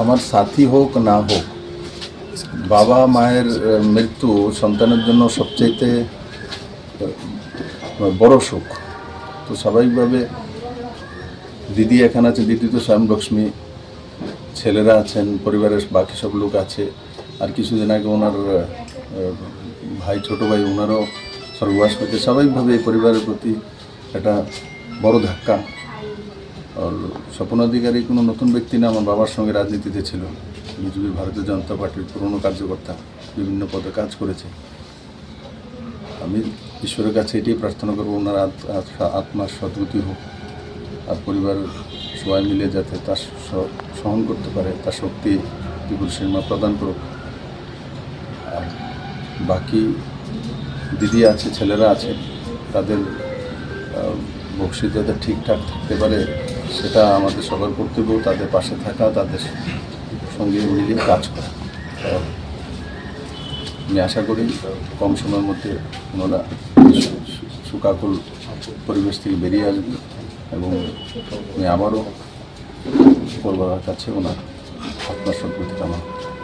আমার সাথী হোক না হোক বাবা মায়ের মৃত্যু সন্তানের জন্য সবচাইতে আহ, বড় সুখ। তো স্বাভাবিকভাবে দিদি এখানে আছে দিদি তো স্বয়ং লক্ষ্মী। ছেলেরা আছেন পরিবারের বাকি সব লোক আছে। আর কিছুদিন আগে ওনার ভাই ছোট ভাই ওনারও স্বর্গবাস হয়েছে স্বাভাবিকভাবে এই পরিবারের প্রতি একটা বড় ধাক্কা। স্বপন অধিকারী কোনো নতুন ব্যক্তি না, আমার বাবার সঙ্গে রাজনীতিতে ছিল। বিজেপি, ভারতীয় জনতা পার্টির পুরনো কার্যকর্তা, বিভিন্ন পদে কাজ করেছে। আমি ঈশ্বরের কাছে এটাই প্রার্থনা করব, ওনার আত- আত- আত্মার সদ্গতি হোক। আর পরিবার সবাই মিলে যাতে তার সহন করতে পারে, তার শক্তি বিপুল সিনেমা প্রদান করুক। আর বাকি দিদি আছে, ছেলেরা আছে, তাদের ভবিষ্যৎ যাতে ঠিকঠাক থাকতে পারে। সেটা আমাদের সবার কর্তব্য, তাদের পাশে থাকা, তাদের সঙ্গে মিলিয়ে কাজ করা আমি আশা করি কম সময়ের মধ্যে ওনারা সুকাকুল পরিবেশ থেকে বেরিয়ে আসবে এবং আমি আবারও কাছে ওনার আত্মার কামনা করছি।